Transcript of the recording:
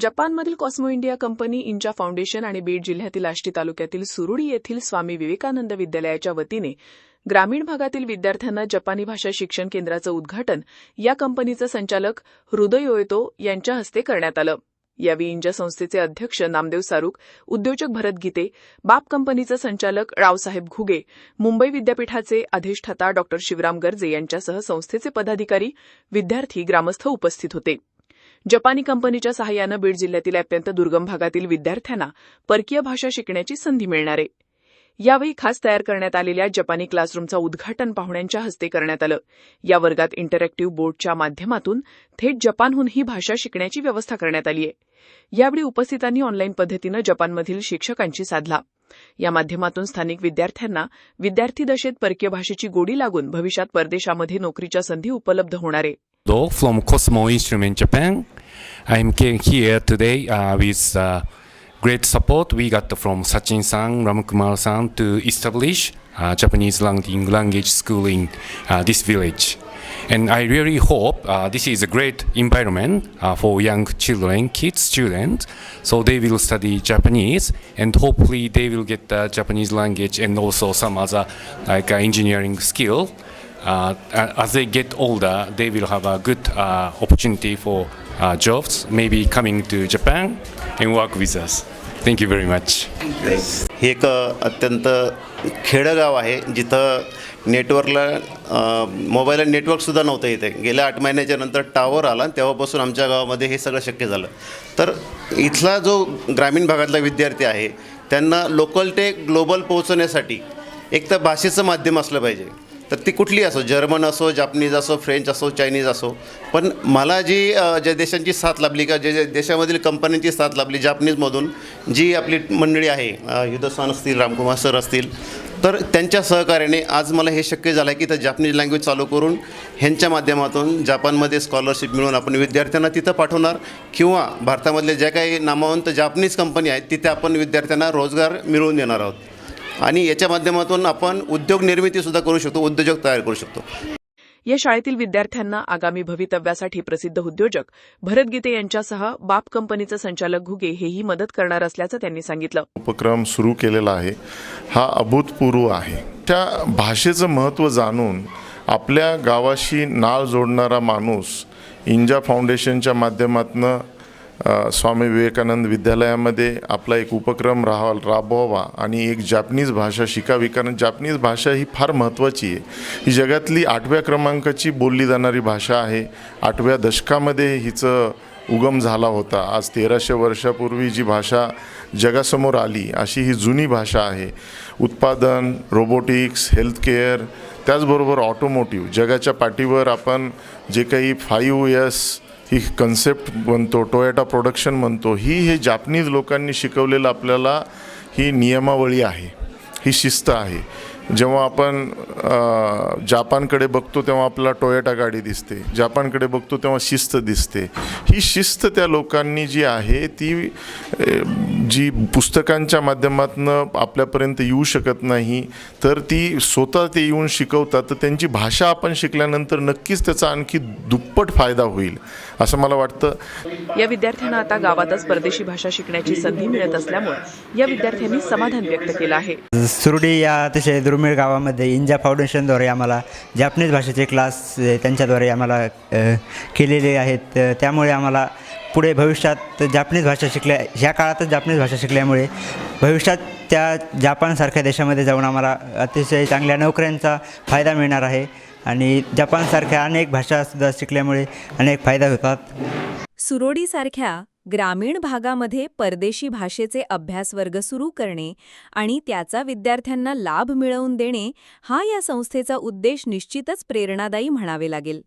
जपानमधील Cosmo India company इंचा foundation आणि बीड जिल्ह्यातील आष्टी तालुक्यातील सुरुडी येथील स्वामी विवेकानंद विद्यालयाच्या वतीने ग्रामीण भागातील विद्यार्थ्यांना जपानी भाषा शिक्षण केंद्राचं उद्घाटन या कंपनीचे संचालक हृदय ओयतो यांच्या हस्ते करण्यात आलं. यावेळी इंजा संस्थेचे अध्यक्ष नामदेव सारुक उद्योजक भरत गीते बाप कंपनीचे संचालक रावसाहेब घुगे मुंबई विद्यापीठाचे अधिष्ठाता डॉ शिवराम गर्जे यांच्यासह संस्थेचे पदाधिकारी विद्यार्थी ग्रामस्थ उपस्थित होते. जपानी कंपनीच्या सहाय्यानं बीड जिल्ह्यातील अत्यंत दुर्गम भागातील विद्यार्थ्यांना परकीय भाषा शिकण्याची संधी मिळणार आहे. यावेळी खास तयार करण्यात आलेल्या जपानी क्लासरूमचं उद्घाटन पाहुण्यांच्या हस्ते करण्यात आलं. या वर्गात इंटरॅक्टिव्ह बोर्डच्या माध्यमातून थेट जपानहून ही भाषा शिकण्याची व्यवस्था करण्यात आली आहे. यावेळी उपस्थितांनी ऑनलाईन पद्धतीनं जपानमधील शिक्षकांशी साधला. या माध्यमातून स्थानिक विद्यार्थ्यांना विद्यार्थी दशेत परकीय भाषेची गोडी लागून भविष्यात परदेशामध्ये नोकरीच्या संधी उपलब्ध होणार आहे. Do from Cosmo Instrument Japan. I'm here today uh, with uh, great support we got from Sachin-san, Ramkumar-san to establish uh, Japanese language, school in uh, this village. And I really hope uh, this is a great environment uh, for young children, kids, students, so they will study Japanese and hopefully they will get the Japanese language and also some other like uh, engineering skill Uh, uh, as they get older, they will have a good uh, opportunity for uh, jobs, maybe coming to Japan and work with us. Thank you very much. हे एक अत्यंत खेडगाव आहे जिथं नेटवर्कला मोबाईलला नेटवर्कसुद्धा नव्हतं इथे गेल्या आठ महिन्याच्या नंतर टावर आला आणि तेव्हापासून आमच्या गावामध्ये हे सगळं शक्य झालं तर इथला जो ग्रामीण भागातला विद्यार्थी आहे त्यांना लोकल ते ग्लोबल पोहोचण्यासाठी एक तर भाषेचं माध्यम असलं पाहिजे तर ती कुठली असो जर्मन असो जापनीज असो फ्रेंच असो चायनीज असो. पण मला जी ज्या देशांची साथ लाभली का ज्या ज्या देशामधील कंपन्यांची साथ लाभली जापनीजमधून जी आपली मंडळी आहे युद्धस्वान असतील रामकुमार सर असतील तर त्यांच्या सहकार्याने आज मला हे शक्य झालं आहे की तर जापनीज लँग्वेज चालू करून ह्यांच्या माध्यमातून जापानमध्ये स्कॉलरशिप मिळून आपण विद्यार्थ्यांना तिथं पाठवणार किंवा भारतामधले ज्या काही नामवंत जापनीज कंपनी आहेत तिथे आपण विद्यार्थ्यांना रोजगार मिळवून देणार आहोत. आणि याच्या माध्यमातून आपण उद्योग निर्मितीसुद्धा करू शकतो उद्योजक तयार करू शकतो. या शाळेतील विद्यार्थ्यांना आगामी भवितव्यासाठी प्रसिद्ध उद्योजक भरत गीते यांच्यासह बाप कंपनीचे संचालक घुगे हेही मदत करणार असल्याचं त्यांनी सांगितलं. उपक्रम सुरू केलेला आहे. हा अभूतपूर्व आहे. त्या भाषेचं महत्त्व जाणून आपल्या गावाशी नाळ जोडणारा माणूस इंजा फाउंडेशनच्या माध्यमातून स्वामी विवेकानंद विद्यालयामध्ये आपला एक उपक्रम राहा राबवावा आणि एक जापनीज भाषा शिकावी. कारण जापनीज भाषा ही फार महत्त्वाची आहे. ही जगातली आठव्या क्रमांकाची बोलली जाणारी भाषा आहे. आठव्या दशकामध्ये हिचं उगम झाला होता. आज तेराशे वर्षापूर्वी जी भाषा जगासमोर आली अशी ही जुनी भाषा आहे. उत्पादन रोबोटिक्स हेल्थकेअर त्याचबरोबर ऑटोमोटिव्ह. जगाच्या पाठीवर आपण जे काही फाईव्ह यस ही कन्सेप्ट म्हणतो टोयोटा प्रोडक्शन म्हणतो ही हे जापनीज लोकांनी शिकवलेलं आपल्याला ही नियमावली आहे ही शिस्त आहे. जेव्हा आपण जापानकडे बघतो तेव्हा आपल्याला टोयोटा गाडी दिसते. जापानकडे बघतो तेव्हा शिस्त दिसते. ही शिस्त त्या लोकांनी जी आहे ती जी पुस्तकांच्या माध्यमातून आपल्यापर्यंत येऊ शकत नाही तर ती स्वतः ते येऊन शिकवतात तर त्यांची भाषा आपण शिकल्यानंतर नक्कीच त्याचा आणखी दुप्पट फायदा होईल असं मला वाटतं. या विद्यार्थ्यांना आता गावातच परदेशी भाषा शिकण्याची संधी मिळत असल्यामुळे या विद्यार्थ्यांनी समाधान व्यक्त केलं आहे. सुरडी या अतिशय दुर्मिळ गावामध्ये इंजा फाउंडेशनद्वारे आम्हाला जापनीज भाषेचे क्लास त्यांच्याद्वारे आम्हाला केलेले आहेत. त्यामुळे आम्हाला पुढे भविष्यात जापनीज भाषा शिकल्या ह्या काळातच जापनीज भाषा शिकल्यामुळे भविष्यात त्या जापानसारख्या देशामध्ये जाऊन आम्हाला अतिशय चांगल्या नोकऱ्यांचा फायदा मिळणार आहे. आणि जपानसारख्या अनेक भाषासुद्धा शिकल्यामुळे अनेक फायदा होतात. सुरोडीसारख्या ग्रामीण भागामध्ये परदेशी भाषेचे अभ्यासवर्ग सुरू करणे आणि त्याचा विद्यार्थ्यांना लाभ मिळवून देणे हा या संस्थेचा उद्देश निश्चितच प्रेरणादायी म्हणावे लागेल.